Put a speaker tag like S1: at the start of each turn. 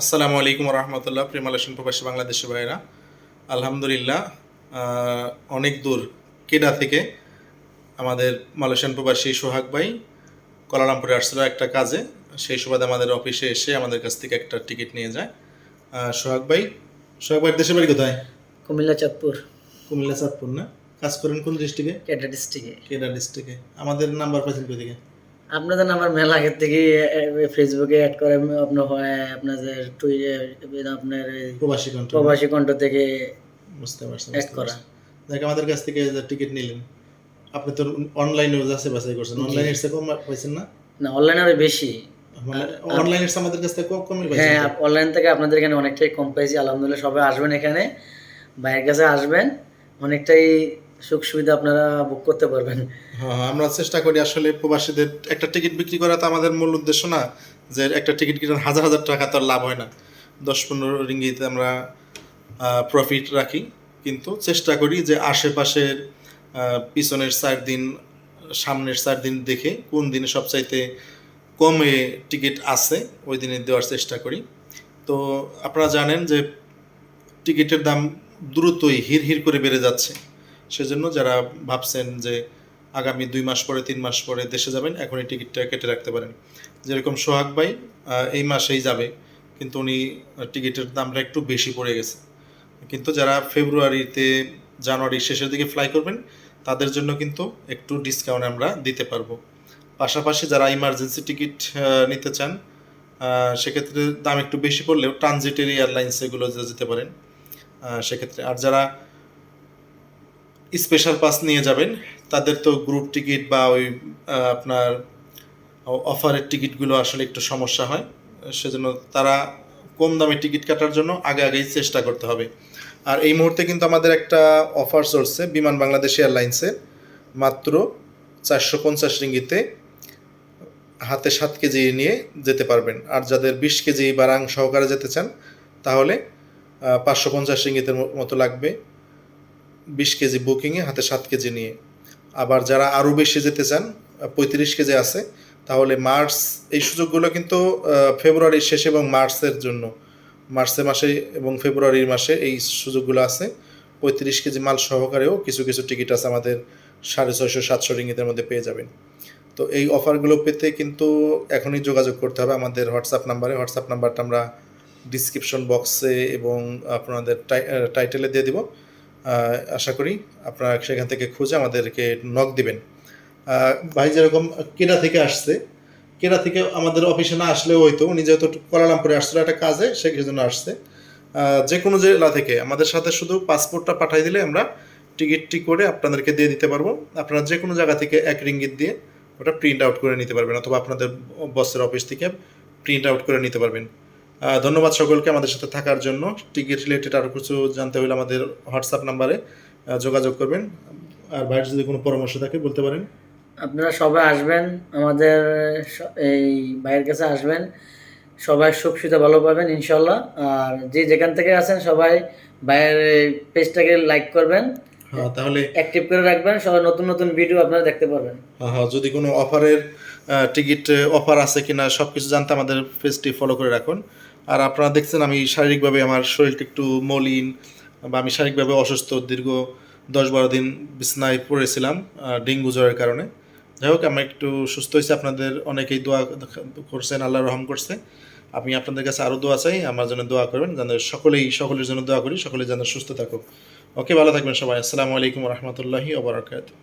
S1: আসসালামু আলাইকুম রহমতুল্লাহ প্রেমালেশন প্রবাসী বাংলাদেশি ভাইরা আলহামদুলিল্লাহ অনেক দূর কেডা থেকে আমাদের মালয়েশিয়ান প্রবাসী সোহাগ ভাই কলালামপুরে আসছিল একটা কাজে। সেই সুবাদে আমাদের অফিসে এসে আমাদের কাছ থেকে একটা টিকিট নিয়ে যায়। সোহাগ ভাই সোহাগ ভাইয়ের দেশের বাড়ি কোথায়?
S2: কুমিল্লা চাঁদপুর।
S1: কুমিল্লা চাঁদপুর না? কাজ করেন কোন ডিস্ট্রিক্টে?
S2: ক্যাটা ডিস্ট্রিক্টে।
S1: কেডা ডিস্ট্রিক্টে। আমাদের নাম্বার পাইছেন কোথা থেকে
S2: আপনাদের আমার মেলা আগের থেকে ফেসবুকে অ্যাড করে আপনার হয় আপনাদের টুইটার আপনার
S1: প্রবাসী কন্ট্রোল
S2: প্রবাসী কণ্ঠ থেকে
S1: বুঝতে পারছি
S2: অ্যাড করা।
S1: দেখ আমাদের কাছ থেকে টিকিট নিলেন আপনি তো অনলাইনে যাচ্ছে বাছাই করছেন। অনলাইনে এসে কম পাইছেন না?
S2: না অনলাইনে আরও বেশি।
S1: অনলাইনে আমাদের কাছ থেকে কম কমই পাইছেন
S2: হ্যাঁ অনলাইন থেকে আপনাদের এখানে অনেকটাই কম পাইছি। আলহামদুলিল্লাহ সবাই আসবেন এখানে। ভাইয়ের কাছে আসবেন। অনেকটাই সুখ সুবিধা আপনারা বুক করতে পারবেন।
S1: হ্যাঁ হ্যাঁ, আমরা চেষ্টা করি আসলে প্রবাসীদের একটা টিকিট বিক্রি করা তো আমাদের মূল উদ্দেশ্য না যে একটা টিকিট কিনে হাজার হাজার টাকা তো লাভ হয় না। দশ পনেরো রিঙ্গিতে আমরা প্রফিট রাখি। কিন্তু চেষ্টা করি যে আশেপাশের পিছনের চার দিন সামনের চার দিন দেখে কোন দিনে সবচাইতে কমে টিকিট আছে ওই দিনে দেওয়ার চেষ্টা করি। তো আপনারা জানেন যে টিকিটের দাম দ্রুতই হির হির করে বেড়ে যাচ্ছে। সেজন্য যারা ভাবছেন যে আগামী দুই মাস পরে, তিন মাস পরে দেশে যাবেন, এখনই টিকিটটা কেটে রাখতে পারেন। যেরকম সোহাগ ভাই এই মাসেই যাবে, কিন্তু উনি টিকিটের দামটা একটু বেশি পড়ে গেছে। কিন্তু যারা ফেব্রুয়ারিতে জানুয়ারি শেষের দিকে ফ্লাই করবেন, তাদের জন্য কিন্তু একটু ডিসকাউন্ট আমরা দিতে পারব। পাশাপাশি যারা ইমার্জেন্সি টিকিট নিতে চান সেক্ষেত্রে দাম একটু বেশি পড়লেও ট্রানজিটের এয়ারলাইন্স এগুলো যেতে পারেন সেক্ষেত্রে। আর যারা স্পেশাল পাস নিয়ে যাবেন। তাদের তো গ্রুপ টিকিট বা ওই আপনার অফারের টিকিটগুলো আসলে একটু সমস্যা হয়। সেজন্য তারা কম দামে টিকিট কাটার জন্য আগে আগেই চেষ্টা করতে হবে। আর এই মুহূর্তে কিন্তু আমাদের একটা অফার চলছে বিমান বাংলাদেশ এয়ারলাইন্সের মাত্র চারশো পঞ্চাশ রিঙ্গিতে হাতে সাত কেজি নিয়ে যেতে পারবেন। আর যাদের বিশ কেজি বা রাং সহকারে যেতে চান, তাহলে পাঁচশো পঞ্চাশ রিঙ্গিতের মতো লাগবে। বিশ কেজি বুকিংয়ে হাতে সাত কেজি নিয়ে। আবার যারা আরও বেশি যেতে চান, পঁয়ত্রিশ কেজি আছে, তাহলে মার্চ, এই সুযোগগুলো কিন্তু ফেব্রুয়ারির শেষে এবং মার্চের জন্য। মার্চের মাসে এবং ফেব্রুয়ারির মাসে এই সুযোগগুলো আছে। পঁয়ত্রিশ কেজি মাল সহকারেও কিছু কিছু টিকিট আছে আমাদের সাড়ে ছয়শো, সাতশো রিঙ্গিতের মধ্যে পেয়ে যাবেন। তো এই অফারগুলো পেতে কিন্তু এখনই যোগাযোগ করতে হবে আমাদের হোয়াটসঅ্যাপ নাম্বারে। হোয়াটসঅ্যাপ নাম্বারটা আমরা ডিসক্রিপশন বক্সে এবং আপনাদের টাইটেলে দিয়ে দিব। আশা করি আপনারা সেখান থেকে খুঁজে আমাদেরকে নক দিবেন। ভাই যেরকম কেডা থেকে আসছে, কেডা থেকে আমাদের অফিসে না আসলেও হয়তো উনি যেহেতু কোয়ালালামপুরে আসছিল একটা কাজে, সে জন্য আসছে। যে কোনো জেলা থেকে, আমাদের সাথে শুধু পাসপোর্টটা পাঠিয়ে দিলে আমরা টিকিটটি করে আপনাদেরকে দিয়ে দিতে পারব। আপনারা যে কোনো জায়গা থেকে এক রিঙ্গিত দিয়ে ওটা প্রিন্ট আউট করে নিতে পারবেন, অথবা আপনাদের বসের অফিস থেকে প্রিন্ট আউট করে নিতে পারবেন। ধন্যবাদ সকলকে আমাদের সাথে থাকার জন্য। টিকিট রিলেটেড আরও কিছু জানতে হলে আমাদের হোয়াটসঅ্যাপ নাম্বারে যোগাযোগ করবেন। আর বাইরে যদি কোনো পরামর্শ থাকে বলতে পারেন।
S2: আপনারা সবাই আসবেন আমাদের এই ভাইয়ের কাছে আসবেন। সবাই সুখ সুবিধা ভালো পাবেন ইনশাল্লাহ আর যে যেখান থেকে আছেন সবাই ভাইয়ের পেজটাকে লাইক করবেন।
S1: হ্যাঁ তাহলে
S2: অ্যাক্টিভ করে রাখবেন সবাই নতুন নতুন ভিডিও আপনারা দেখতে পারবেন।
S1: হ্যাঁ হ্যাঁ যদি কোনো অফারের টিকিট অফার আছে কিনা সব কিছু জানতে আমাদের পেজটি ফলো করে রাখুন। আর আপনারা দেখছেন আমি শারীরিকভাবে আমার শরীরটা একটু মলিন বা আমি শারীরিকভাবে অসুস্থ, দীর্ঘ দশ বারো দিন বিছনায় পড়েছিলাম ডেঙ্গু জ্বরের কারণে। যাই হোক, আমি একটু সুস্থ হয়েছি। আপনাদের অনেকেই দোয়া করছেন, আল্লাহ রহম করছে। আমি আপনাদের কাছে আরও দোয়া চাই, আমার জন্য দোয়া করবেন, যেন সকলেই, সকলের জন্য দোয়া করি সকলে যেন সুস্থ থাকুক। ওকে, ভালো থাকবেন সবাই। আসসালামু আলাইকুম রহমতুল্লাহি ওবরাকাতুহ